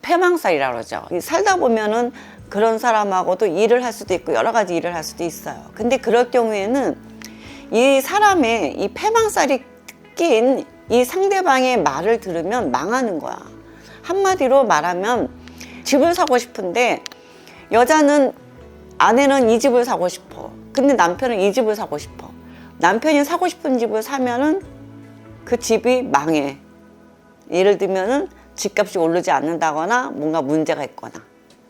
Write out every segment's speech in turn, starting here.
패망살이라고 그러죠. 이 살다 보면은 그런 사람하고도 일을 할 수도 있고 여러 가지 일을 할 수도 있어요. 근데 그럴 경우에는 이 사람의 이 패망살이 낀 이 상대방의 말을 들으면 망하는 거야. 한마디로 말하면 집을 사고 싶은데 여자는 아내는 이 집을 사고 싶어. 근데 남편은 이 집을 사고 싶어. 남편이 사고 싶은 집을 사면은 그 집이 망해. 예를 들면은 집값이 오르지 않는다거나 뭔가 문제가 있거나.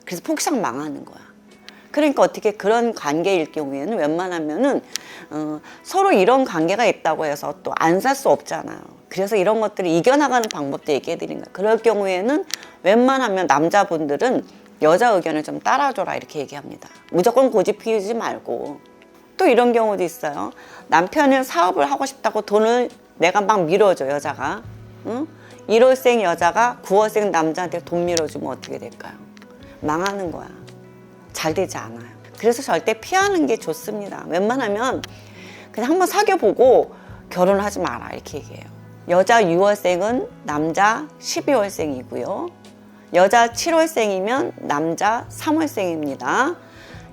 그래서 폭삭 망하는 거야. 그러니까 어떻게 그런 관계일 경우에는 웬만하면은 어, 서로 이런 관계가 있다고 해서 또 안 살 수 없잖아요. 그래서 이런 것들을 이겨나가는 방법도 얘기해 드린 거예요. 그럴 경우에는 웬만하면 남자분들은 여자 의견을 좀 따라줘라 이렇게 얘기합니다. 무조건 고집 피우지 말고 또 이런 경우도 있어요. 남편은 사업을 하고 싶다고 돈을 내가 막 밀어줘 여자가. 응? 1월생 여자가 9월생 남자한테 돈 밀어주면 어떻게 될까요? 망하는 거야. 잘 되지 않아요. 그래서 절대 피하는 게 좋습니다. 웬만하면 그냥 한번 사귀어보고 결혼하지 마라 이렇게 얘기해요. 여자 6월생은 남자 12월생이고요. 여자 7월생이면 남자 3월생입니다.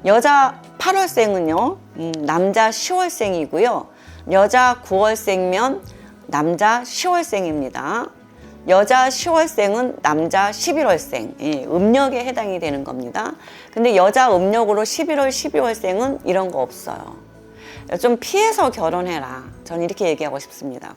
여자 8월생은요, 음, 남자 10월생이고요. 여자 9월생면 남자 10월생입니다. 여자 10월생은 남자 11월생, 예, 음력에 해당이 되는 겁니다. 근데 여자 음력으로 11월, 12월생은 이런 거 없어요. 좀 피해서 결혼해라. 저는 이렇게 얘기하고 싶습니다.